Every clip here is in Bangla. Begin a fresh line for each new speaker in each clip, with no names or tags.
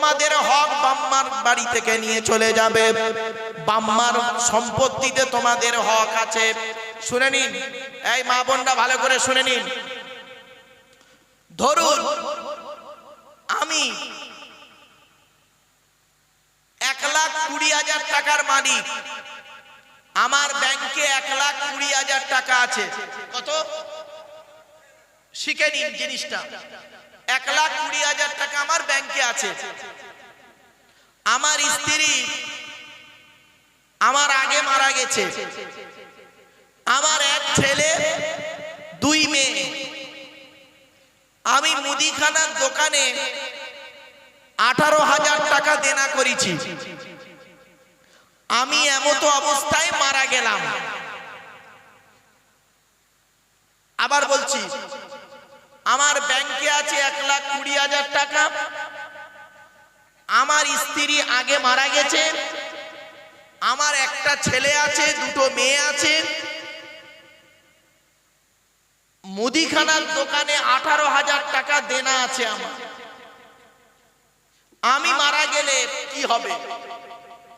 তোমাদের হক বাম্মার বাড়ি থেকে নিয়ে চলে যাবে। বাম্মার সম্পত্তিতে তোমাদের হক আছে। শুনে নিন। এই মা বোনটা ভালো করে শুনে নিন। ধরুন, আমি এক লাখ কুড়ি হাজার টাকার মালিক। আমার ব্যাংকে এক লাখ কুড়ি হাজার টাকা আছে। কত? শিখে নিন জিনিসটা। এক লাখ কুড়ি হাজার টাকা আমার ব্যাংকে আছে। আমার স্ত্রী আমার আগে মারা গেছে। আমার এক ছেলে, দুই মেয়ে। আমি মুদিখানার দোকানে আঠারো হাজার টাকা দেনা করেছি। আমি এমতো অবস্থায় মারা গেলাম। আবার বলছি আমার ব্যাংকে আছে এক লাখ কুড়ি হাজার টাকা। আমার স্ত্রী আগে মারা গেছে। আমার একটা ছেলে আছে, দুটো মেয়ে আছে। মুদিখানার দোকানে আঠারো হাজার টাকা দেনা আছে আমার। আমি মারা গেলে কি হবে?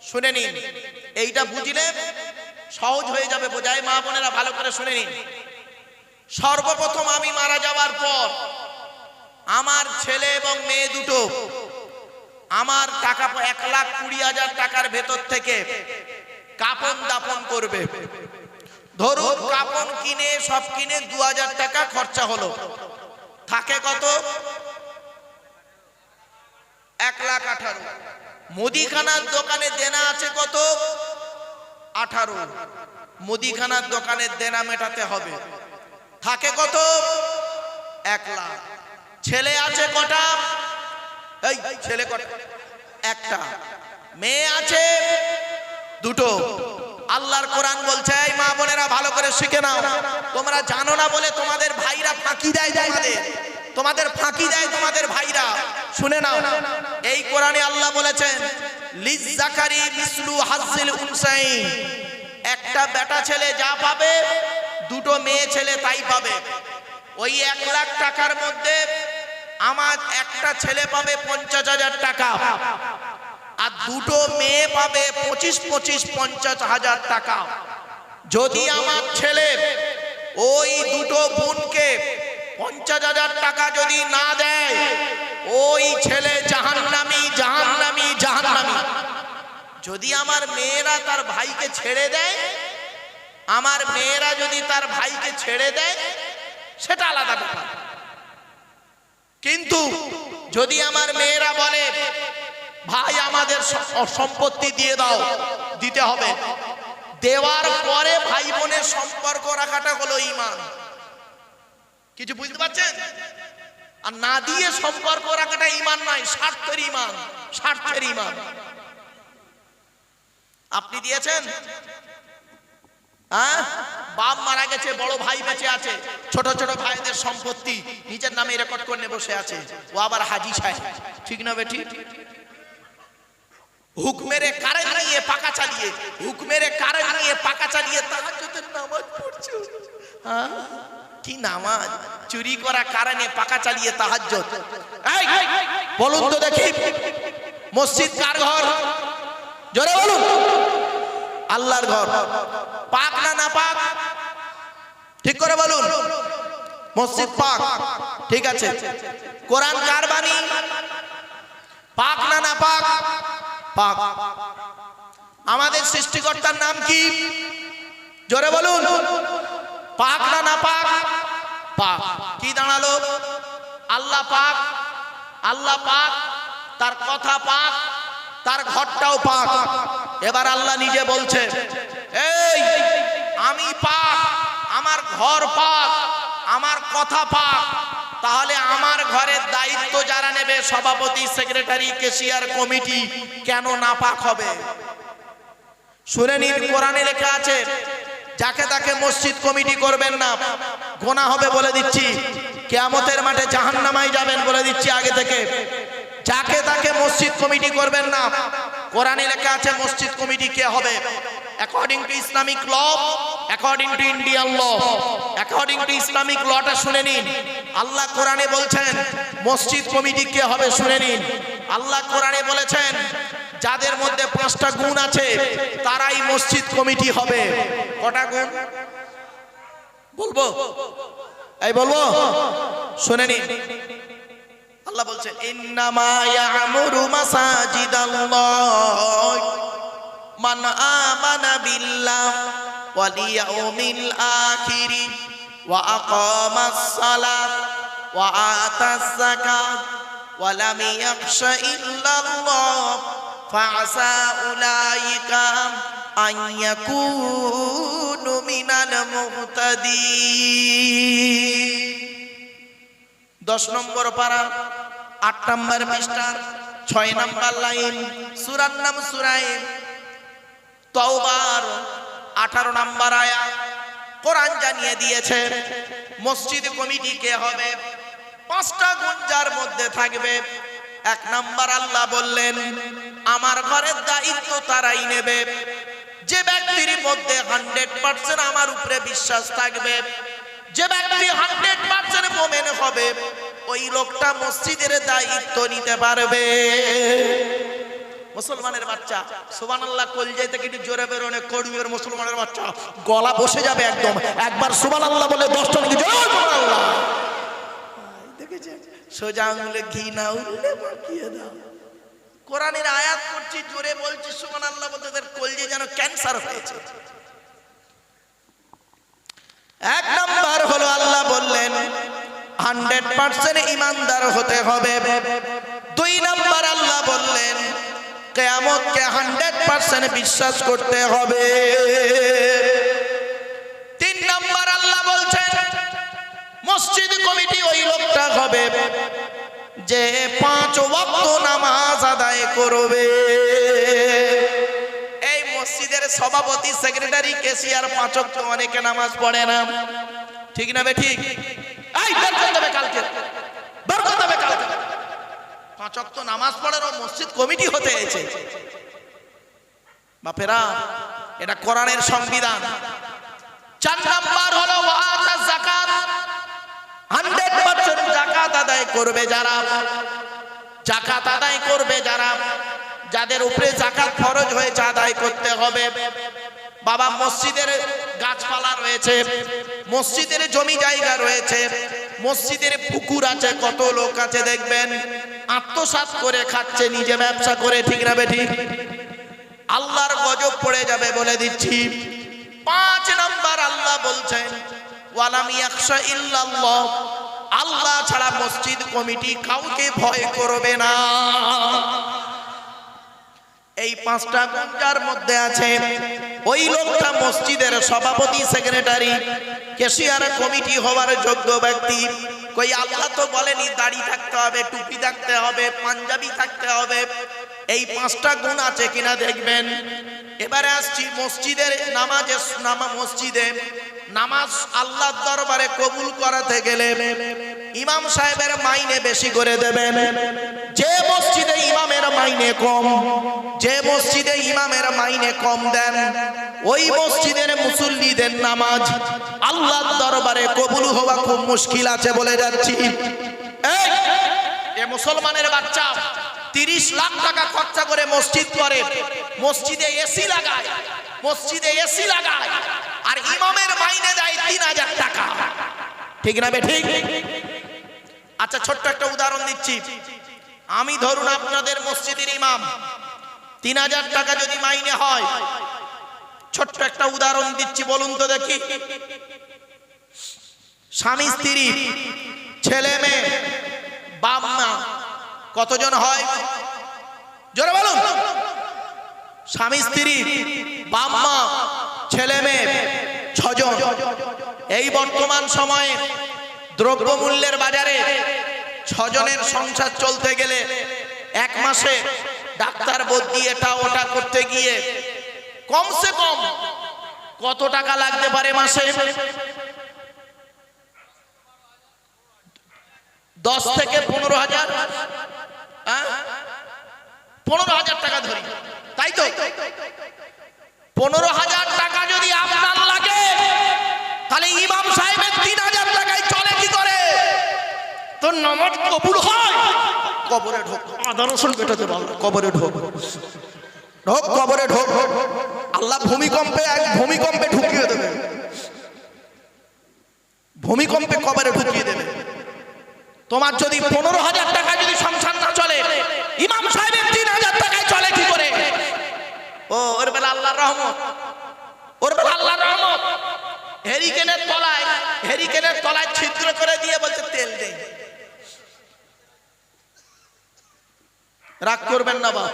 শুনে নিন। এইটা বুঝলে সহজ হয়ে যাবে বোঝায়। মা বোনেরা ভালো করে শুনে নিন। সর্বপ্রথম আমি মারা যাওয়ার পর আমার ছেলে এবং মেয়ে দুটো আমার টাকা এক লাখ কুড়ি হাজার টাকার ভেতর থেকে কাপন দাপন করবে। ধরুন কাপন কিনে, সব কিনে দু হাজার টাকা খরচা হলো। থাকে কত? এক লাখ আঠারো। মুদিখানার দোকানে দেনা আছে কত? আঠারো। মুদিখানার দোকানের দেনা মেটাতে হবে। থাকে কত? এক লাখ। ছেলে আছে কটা? এই, ছেলে কটা? একটা। মেয়ে আছে? দুটো। আল্লাহর কোরআন বলছে, এই মা বোনেরা, ভালো করে শিখে নাও। তোমরা জানো না বলে তোমাদের ভাইরা ফাঁকি দেয় তোমাদের। তোমাদের ফাঁকি দেয় তোমাদের ভাইরা। শুনে নাও। এই কোরআনে আল্লাহ বলেছেন লিজ জাকারি মিসলু হাসিল উনসাইন। একটা বেটা ছেলে যা পাবে দুটো মেয়ে ছেলে তাই পাবে। ওই এক লাখ টাকার মধ্যে আমার একটা ছেলে পাবে পঞ্চাশ হাজার টাকা। আর দুটো মেয়ে পাবে পঁচিশ পঁচিশ পঞ্চাশ হাজার টাকা। যদি আমার ছেলে ওই দুটো বোনকে পঞ্চাশ হাজার টাকা যদি না দেয়, ওই ছেলে জাহান্নামি জাহান্নামি জাহান্নামি। যদি আমার মেয়েরা তার ভাইকে ছেড়ে দেয় আমার মেয়েরা যদি তার ভাইকে ছেড়ে দেয়, সেটা আলাদা ব্যাপার। কিন্তু যদি আমার মেয়েরা বলে, ভাই, আমাদের সম্পত্তি দিয়ে দাও, দিতে হবে। দেওয়ার পরে ভাই বোনের সম্পর্ক রাখাটা হলো ইমান কিছু বুঝতে পারছেন? আর না দিয়ে সম্পর্ক রাখাটা ইমান নয়, স্বার্থের ইমান স্বার্থের ইমান আপনি দিয়েছেন? হ্যাঁ? বাপ মারা গেছে, বড় ভাই বেঁচে আছে, ছোট ছোট ভাইদের সম্পত্তি নিজের নামে রেকর্ড করে বসে আছে, ও আবার হাজি সাহেব। ঠিক না বেটি? হুক মেরে কারেন্ট নিয়ে পাকা চালিয়ে হুক মেরে কারেন্ট নিয়ে পাকা চালিয়ে তাহাজ্জুদের নামাজ পড়ছে। হ্যাঁ? কি নামাজ? চুরি করা কারণে পাকা চালিয়ে তাহাজ্জুদ। এই, বলুন তো দেখি, মসজিদ কার ঘর? জোরে বলুন। আল্লাহর ঘর। পাক ঠিক করে বলুন। মসজিদ পাক। ঠিক আছে। কোরআন কার বাণী? পাক না না পাক। পাক আমাদের সৃষ্টিকর্তার নাম কি? জোরে বলুন। পাক না না পাক পাক। কি দাঁড়াল? আল্লাহ পাক। আল্লাহ পাক। তার কথা পাক। তার ঘরটাও পাক। এবার আল্লাহ নিজে বলছে, এই আমি পাক আমার ঘর পাক আমার কথা পাক তাহলে আমার ঘরের দায়িত্ব যারা নেবে, সভাপতি, সেক্রেটারি, কেশিয়ার কমিটি কেন না পাক হবে? শুনে নিন, কোরআনে লেখা আছে, যাকে তাকে মসজিদ কমিটি করবেন না, গোনা হবে বলে দিচ্ছি। কেয়ামতের মাঠে জাহান্নামাই যাবেন বলে দিচ্ছি আগে থেকে। যাকে তাকে মসজিদ কমিটি করবেন না, কোরআনে লেখা আছে মসজিদ কমিটি কে হবে? According to Islamic law according to Indian law according to Islamic লটা শুনে নিন। আল্লাহ কোরআনে বলছেন, মসজিদ কমিটি কে হবে শুনে নিন। আল্লাহ কোরআনে বলেছেন, যাদের মধ্যে পাঁচটা গুণ আছে, তারাই মসজিদ কমিটি হবে। কটা গুণ? বলব? এই বলব? শুনে নিন। আল্লাহ বলছেন ইন্নামা ইয়ামুরু মাসাজিদাল্লাহ। মান আমানা বিল্লাহ। ওয়া আকামাস সালাত ওয়া আতাস যাকাত ওয়া লাম ইয়াখশা ইল্লাল্লাহ ফাআসা উলাইকা আন ইয়াকুনু মিনাল মুহতাদিন দশ নম্বর পারা, আট নম্বর পৃষ্ঠার, ছয় নম্বর লাইন, সুরার নাম সুরাইন তওবার আঠারো নম্বর আয়া। কোরআন জানিয়ে দিয়েছে, মসজিদ কমিটি কে হবে? পাঁচটা গুঞ্জার মধ্যে থাকবে। এক নাম্বার আল্লাহ বললেন, আমার ঘরের দায়িত্ব তারাই নেবে। যে ব্যক্তির মধ্যে হান্ড্রেড পার্সেন্ট আমার উপরে বিশ্বাস থাকবে, যে ব্যক্তি হান্ড্রেড পার্সেন্ট মোমেন হবে, ওই লোকটা মসজিদের দায়িত্ব নিতে পারবে। মুসলমানের বাচ্চা। সুবান আল্লাহ কলজাই থেকে একটু জোরে বেরোনে কড়ুয়ের মুসলমানের বাচ্চা। গলা বসে যাবে একদম। একবার সুবান আল্লাহ? বলে দশটা নাকি সোজা আঙুলে ঘি না উঠলে মাখিয়ে দাও। কোরআনের আয়াত করছি জোরে বলছি সুবান আল্লাহ বলতে তাদের কলজে যেন ক্যান্সার হয়েছে। এক নাম্বার হলো আল্লাহ বললেন, হান্ড্রেড পার্সেন্ট ইমানদার হতে হবে। দুই নাম্বার আল্লাহ বললেন কেয়ামতকে হান্ড্রেড পার্সেন্ট বিশ্বাস করতে হবে। তিন নম্বর আল্লাহ বলছেন, মসজিদ কমিটি ওই লোকটা হবে যে পাঁচ ওয়াক্ত নামাজ আদায় করবে। এই মসজিদের সভাপতি, সেক্রেটারি কেসিয়ার পাঁচ ওয়াক্ত অনেকে নামাজ পড়ে না। ঠিক না বে ঠিক? এই, বের করে দেবে কালকে। বের করে দেবে কালকে। পাঁচ ওয়াক্ত নামাজ পড়ার ও মসজিদ কমিটি হতে এসেছে বাপেরা, এটা কোরআনের সংবিধান। চার নাম্বার হলো যাকাত। হান্ড্রেড পার্সেন্ট জাকাত আদায় করবে যারা। জাকাত আদায় করবে যারা। যাদের উপরে জাকাত ফরজ হয়েছে আদায় করতে হবে। বাবা মসজিদের গাছপালা রয়েছে, মসজিদের জমি জায়গা রয়েছে মসজিদের পুকুর আছে, কত লোক আছে দেখবেন? আত্মসাৎ করে খাচ্ছে, নিজে ব্যবসা করে, ঠিক না ঠিক? আল্লাহর গজব পড়ে যাবে বলে দিচ্ছি। পাঁচ নাম্বার আল্লাহ বলছেন আল্লাহ ছাড়া মসজিদ কমিটি কাউকে ভয় করবে না। এই পাঁচটা গুঞ্জার মধ্যে আছে। ওই লোকটা মসজিদের সভাপতি, সেক্রেটারি কেশিয়ার কমিটি হওয়ার যোগ্য ব্যক্তি। কই, আল্লাহ তো বলেনি দাড়ি থাকতে হবে, টুপি থাকতে হবে, পাঞ্জাবি থাকতে হবে। এই পাঁচটা গুণ আছে কিনা দেখবেন। এবারে আসছি মসজিদের নামাজে, নামা মসজিদে। নামাজ আল্লাহর দরবারে কবুল করাতে গেলে ইমাম সাহেবের মাইনে বেশি করে দেবেন। যে মসজিদে ইমামের মাইনে কম। যে মসজিদে ইমামের মাইনে কম দেন, ওই মসজিদের মুসল্লিদের নামাজ আল্লাহর দরবারে কবুল হওয়া খুব মুশকিল আছে বলে যাচ্ছি। এ মুসলমানের বাচ্চা, তিরিশ লাখ টাকা খরচা করে মসজিদ করে, মসজিদে এসি লাগায়, মসজিদে এসি লাগায়, আর ইমামের মাইনে দেয় তিন হাজার টাকা। ঠিক না বে ঠিক? আচ্ছা ছোট্ট একটা উদাহরণ দিচ্ছি। আমি ধরুন আপনাদের মসজিদের ইমাম। তিন হাজার টাকা যদি মাইনে হয়, ছোট্ট একটা উদাহরণ দিচ্ছি, বলুন তো দেখি। স্বামী, স্ত্রী, ছেলে, মেয়ে, বাপ, মা, কতজন হয়? বলুন। স্বামী, স্ত্রী, বাপ, মা, ছেলে, মেয়ে, ছজন। এই বর্তমান সময়ে দ্রব্যমূল্যের বাজারে ছজনের সংসার চলতে গেলে এক মাসে ডাক্তার বদলি এটা ওটা করতে গিয়ে কমসে কম কত টাকা লাগতে পারে মাসে? দশ থেকে পনেরো হাজার। হ্যাঁ? পনেরো হাজার টাকা ধরি। তাই তো? পনেরো হাজার টাকা যদি আপনার লাগে, তাহলে ইমাম সাহেবের তিন হাজার টাকায় চলে কি করে তোর নামাজ কবুল হয়। কবরে ঢোক। আদা রসুন বেটাতে বল। কবরে ঢোক। ঢোক কবরে ঢোক। আল্লাহ ভূমিকম্পে এক ভূমিকম্পে ঢুকিয়ে দেবে। ভূমিকম্পে কবরে ঢুকিয়ে দেবে। তোমার যদি পনেরো হাজার টাকা যদি সংসার না চলে ইমাম সাহেবের তিন হাজার টাকায় চলে কি করে? ও ওর বেলা আল্লাহ রহমত। ওর বেলা আল্লাহর রহমত। হেরিকেনের তলায় হেরিকেনের তলায় ছিদ্র করে দিয়ে বলছে তেল দেই রাগ করবেন না বা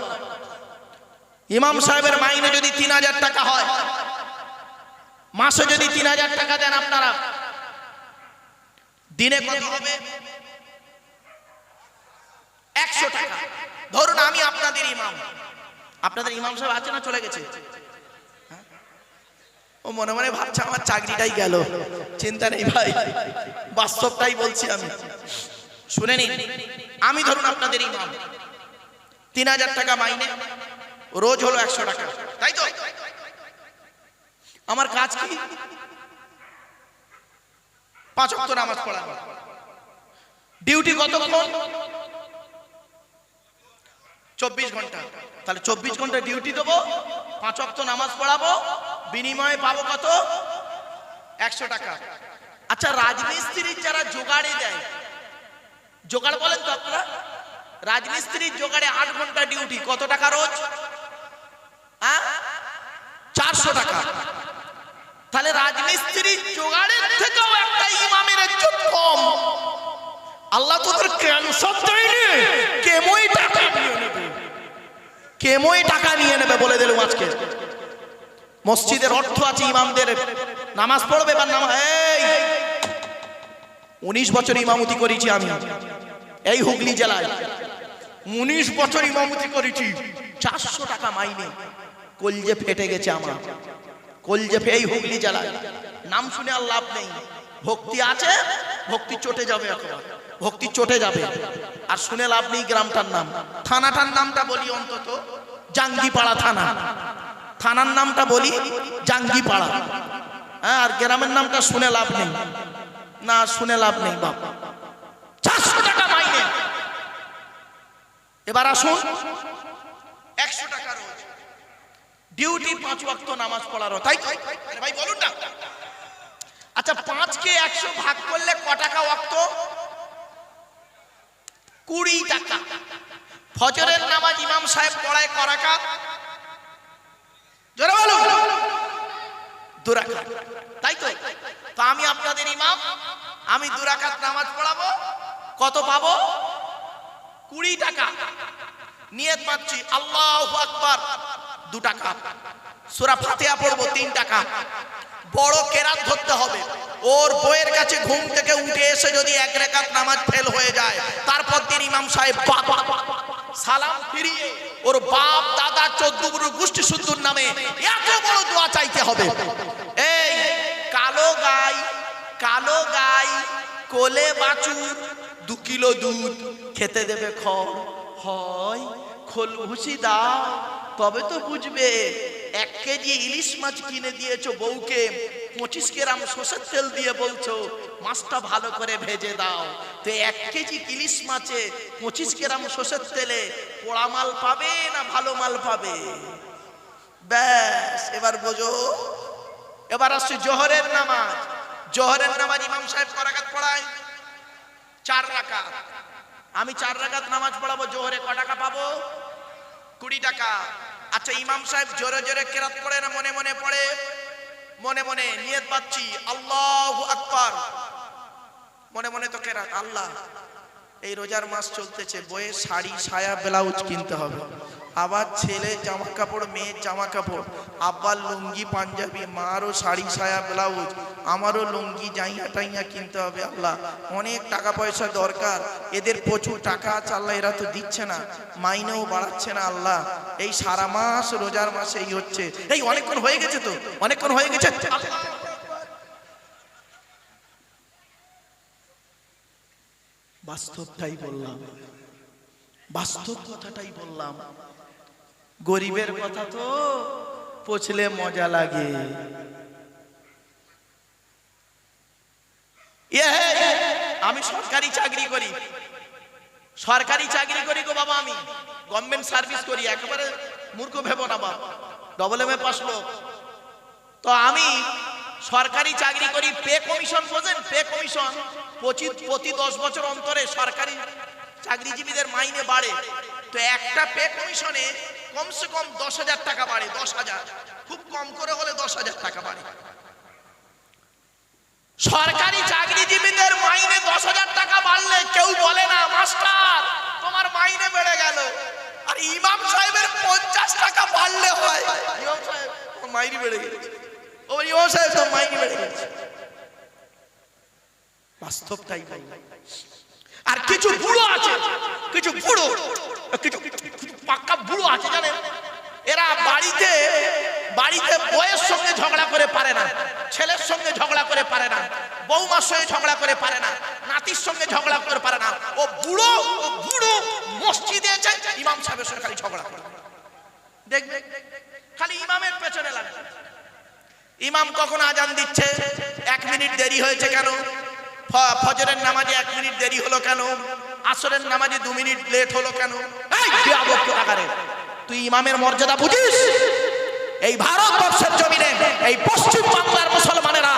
ইমাম সাহেবের মাইনে যদি তিন হাজার টাকা হয়, মাসে যদি তিন হাজার টাকা দেন আপনারা, দিনে কত হবে? একশো টাকা। ধরুন আমি আপনাদের ইমাম। আপনাদের ইমাম সাহেব আছে না চলে গেছে? হ্যাঁ? ও মনে মনে ভাবছে আমার চাকরিটাই গেল। চিন্তা নেই ভাই। বাস্তবটাই বলছি আমি। শুনে নিন, আমি ধরুন আপনাদের ইমাম। তিন হাজার টাকা মাইনে। রোজ হলো একশো টাকা। তাই তো? আমার কাজ কি? পাঁচ অক্ট নামাজ পড়া। ডিউটি কতক্ষণ? চব্বিশ ঘণ্টা। তাহলে চব্বিশ ঘণ্টা ডিউটি দেবো, পাঁচ অক্ট নামাজ পড়াবো, বিনিময়ে পাবো কত? একশো টাকা। আচ্ছা রাজমিস্ত্রির যারা জোগাড়ে দেয়, জোগাড় বলেন তো আপনারা? রাজমিস্ত্রির জোগাড়ে আট ঘণ্টা ডিউটি কত টাকা রোজ? চারশো টাকা। তাহলে রাজমিস্ত্রির জোগাড়ের থেকেও একটা ইমামের ইজ্জত কম। আল্লাহ তোদের ক্যান্সার দেয়নি? কেমই টাকা নিয়ে নেবে? কেমই টাকা নিয়ে নেবে বলে দিলাম আজকে? মসজিদের অর্থ আছে ইমামদের। নামাজ পড়বে বা নামাজ এই! উনিশ বছর ইমামতি করেছি আমি। এই হুগলি জেলায়। উনিশ বছর ইমামতি করেছি, চারশো টাকা মাইনে। কলজে ফেটে গেছে আমার কলজে ফে এই হুগলি জেলায়। নাম শুনে আর লাভ নেই। ভক্তি আছে, ভক্তি চটে যাবে এখন ভক্তি চটে যাবে। আর শুনে লাভ নেই গ্রামটার নাম। থানাটার নামটা বলি অন্তত জাঙ্গিপাড়া থানা। থানার নামটা বলি জাঙ্গিপাড়া। হ্যাঁ আর গ্রামের নামটা শুনে লাভ নেই। না, শুনে লাভ নেই মাইনে এবার আসুন। একশো টাকা রোজ। ডিউটি পাঁচ ওয়াক্ত নামাজ পড়ারও তাই ভাই, বলুন না। আচ্ছা পাঁচকে একশো ভাগ করলে ক টাকা ওয়াক্ত? কুড়ি টাকা। ফজরের নামাজ ইমাম সাহেব পড়ায় ক রাকাত? জোরে বলুন। দুরাকাত তাই আমি আপনাদের ইমাম, আমি দুরাকাত নামাজ পড়াবো। কত পাবো? কুড়ি টাকা। নিয়ত পাচ্ছি, আল্লাহ আকবার, দু টাকা। সুরা ফাতিহা পড়ব, তিন টাকা। বড় কেরাত ধরতে হবে। ওর বইয়ের কাছে ঘুম থেকে উঠে এসে যদি এক রেখাত নামাজ ফেল হয়ে যায়, তারপর দিন ইমাম সাহেব বাবা, সালাম ফিরিয়ে ওর বাপ, দাদা, চোদ্দ গুরু গোষ্ঠী সুন্দর নামে এত বড় দোয়া চাইতে হবে। এই, কালো গাই কালো গাই, কোলে বাছুর দু কিলো দুধ খেতে দেবে খড়। হয়, খোল ভুসি দাও, তবে তো বুঝবে এক কেজি ইলিশ মাছ কিনে দিয়েছ বউকে। পঁচিশ গ্রাম সর্ষের তেল দিয়ে বলছো, মাছটা ভালো করে ভেজে দাও। তো এক কেজি ইলিশ মাছে পঁচিশ গ্রাম সর্ষের তেলে পোড়া মাল পাবে না ভালো মাল পাবে? ব্যাস, এবার বোঝো। এবার আসছে জোহরের নামাজ। জোহরের নামাজ ইমাম সাহেব করাকাত পড়ায়। চার রাকাত। আমি চার রাকাত নামাজ পড়াবো, জোহরে ক টাকা পাবো? কুড়ি টাকা। আচ্ছা ইমাম সাহেব জোরে জোরে কেরাত পড়ে না মনে মনে পড়ে? মনে মনে নিয়ত পাচ্ছি, আল্লাহ আকবর। মনে মনে তো কেরাত, আল্লাহ। এই রোজার মাস চলতেছে বইয়ের শাড়ি সায়া ব্লাউজ কিনতে হবে। আবার ছেলে জামা কাপড় মেয়ের জামা কাপড় আব্বার লুঙ্গি, পাঞ্জাবি, মারও শাড়ি, সায়া, ব্লাউজ। আমারও লুঙ্গি জাইয়া টাইয়া কিনতে হবে আল্লাহ। অনেক টাকা পয়সা দরকার। এদের প্রচুর টাকা আছে আল্লাহ, এরা তো দিচ্ছে না। মাইনেও বাড়াচ্ছে না আল্লাহ। এই সারা মাস, রোজার মাসে এই হচ্ছে। এই অনেকক্ষণ হয়ে গেছে তো? অনেকক্ষণ হয়ে গেছে? বাস্তবটাই বললাম। বাস্তব কথাটাই বললাম। গরিবের কথা তো পচলে মজা লাগে। আমি সরকারি চাকরি করি। সরকারি চাকরি করি গো বাবা আমি। গভর্নমেন্ট সার্ভিস করি, একেবারে মূর্খ ভেবো না বাবা ডবল এম এ পাস লোক। তো আমি সরকারি চাকরি করি, পে কমিশন, বোঝেন? পে কমিশন পঁচিশ, প্রতি দশ বছর অন্তরে সরকারি চাকরিজীবীদের মাইনে বাড়ে। তো একটা পে কমিশনে কমসে কম দশ হাজার টাকা বাড়ে, দশ হাজার। খুব কম করে হলে দশ হাজার টাকা বাড়ে। সরকারি চাকরিজীবীদের মাইনে দশ হাজার টাকা বাড়লে কেউ বলে না, মাস্টার, তোমার মাইনে বেড়ে গেল। আর ইমাম সাহেবের পঞ্চাশ টাকা বাড়লে হয়। ইমাম সাহেব মাইনে বেড়ে গেছে। ও ইমাম সাহেব, তোমার মাইনে বেড়ে গেছে। বাস্তবটাই আর কিছু বুড়ো আছে, কিছু বুড়ো কিছু পাক্কা বুড়ো আছে জানেন? এরা বাড়িতে বাড়িতে বইয়ের সঙ্গে ঝগড়া করে পারে না, ছেলের সঙ্গে ঝগড়া করে পারে না বৌমার সঙ্গে ঝগড়া করে পারে না, নাতির সঙ্গে ঝগড়া করে পারে না। ও বুড়ো ও বুড়ো মসজিদে যায় ইমাম সাহেবের সঙ্গে খালি ঝগড়া করে। দেখবে খালি ইমামের পেছনে লাগে। ইমাম কখন আজান দিচ্ছে? এক মিনিট দেরি হয়েছে কেন? ফজরের নামাজে এক মিনিট দেরি হলো কেন? আসরের নামাজে দু মিনিট লেট হলো কেন? তুই ইমামের মর্যাদা বুঝিস? এই ভারতবর্ষের জমিনে, এই পশ্চিম বাংলার মুসলমানেরা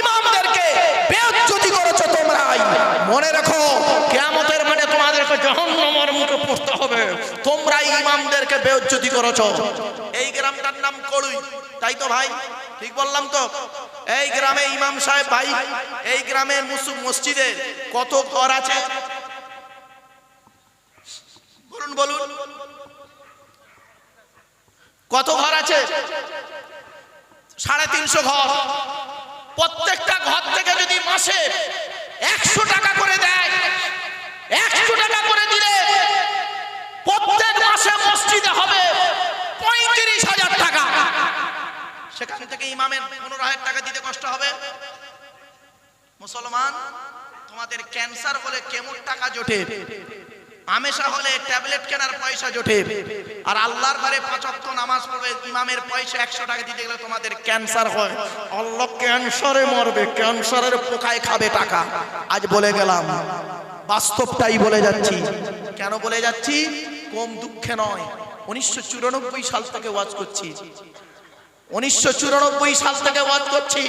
ইমামদেরকে বেজ্জতি করেছ তোমরাই। মনে রাখো, কেয়ামতের মানে তোমাদেরকে জহন্নমের মুখে পড়তে হবে। তোমরাই ইমামদেরকে বেজ্জতি করেছ। এই গ্রামটার নাম কড়ুই, তাই তো ভাই? ঠিক বললাম তো? এই গ্রামে ইমাম সাহেব ভাই, এই গ্রামের মুসুম মসজিদে কত ঘর আছে বলুন বলুন কত ঘর আছে? সাড়ে তিনশো ঘর। প্রত্যেকটা ঘর থেকে যদি মাসে একশো টাকা করে দেয়, একশো টাকা করে দিলে প্রত্যেক মাসে মসজিদে হবে পঁয়ত্রিশ হাজার টাকা। সেখান থেকে ইমামের পনেরো হাজার টাকা দিতে কষ্ট হবে। মুসলমান, তোমাদের ক্যান্সার বলে কেমন টাকা জোটে? আমেশা হলে ট্যাবলেট কেনার পয়সা জোটে। আর আল্লাহর ঘরে পাঁচক্ত নামাজ পড়বে, ইমামের পয়সা একশো টাকা দিতে গেলে তোমাদের ক্যান্সার হয়। আল্লাহ ক্যান্সারে মরবে, ক্যান্সারের পোকায় খাবে টাকা। আজ বলে গেলাম, বাস্তবটাই বলে যাচ্ছি। কেন বলে যাচ্ছি? কম দুঃখে নয়। উনিশশো সাল থেকে ওয়াজ করছি। উনিশশো চুরানব্বই সাল থেকে ওয়াজ করছি।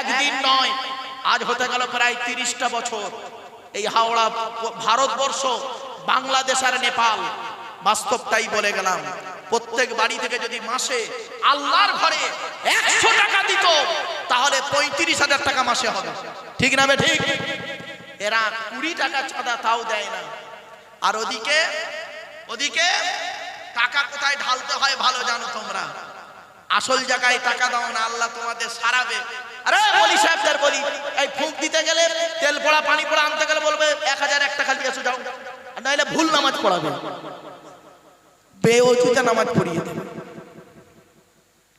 একদিন নয়, আজ হতে গেল প্রায় তিরিশটা বছর। এই হাওড়া ভারতবর্ষ বাংলাদেশ আর নেপাল। বাস্তব তাই বলে গেলাম। প্রত্যেক বাড়ি থেকে যদি মাসে আল্লাহর ঘরে একশো টাকা দিত, তাহলে পঁয়ত্রিশ হাজার টাকা মাসে হবে। ঠিক না ঠিক? এরা কুড়ি টাকা চাঁদা তাও দেয় না। আর ওদিকে ওদিকে টাকা কোথায় ঢালতে হয় ভালো জানো তোমরা। আসল জায়গায় টাকা দাও না, আল্লাহ তোমাদের সারাবে। আরে বলি সাহেবদের বলি, এই ফুঁক দিতে গেলে তেল পোড়া, পানি পড়া আনতে গেলে বলবে, এক হাজার এক টাকা এসো যাও। আর নাহলে ভুল নামাজ পড়াবে বেওজুতে নামাজ পড়িয়ে দেবে।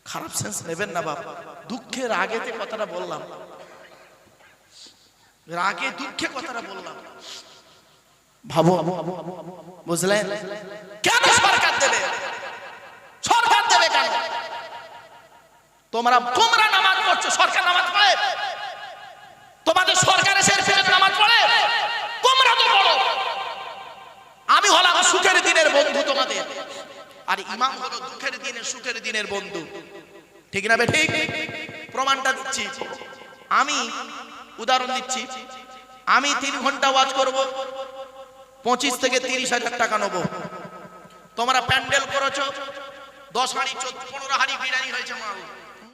খারাপ সেন্স নেবেন না বাবা দুঃখের আগেতে কথাটা বললাম রাগে দুঃখে কথাটা বললাম। ভাবো, বুঝলেন? কেন সরকার দেবে? সরকার দেবে কেন? তোমরা তোমরা নামাজ পড়ছো, সরকার নামাজ পড়ে। তোমাদের সরকার এসে নামাজ পড়ে তোমরা তো পড়ো আমি হলাম সুখের দিনের বন্ধু তোমাদের। আর ইমাম হলো দুঃখের দিনের সুখের দিনের বন্ধু। ঠিক না বে, ঠিক? প্রমাণটা দিচ্ছি। আমি উদাহরণ দিচ্ছি। আমি তিন ঘণ্টা ওয়াজ করব, পঁচিশ থেকে তিরিশ হাজার টাকা নেব। তোমরা প্যান্ডেল করেছ, দশ হাড়ি পনেরো হাড়ি বিরিয়ানি হয়েছে মাল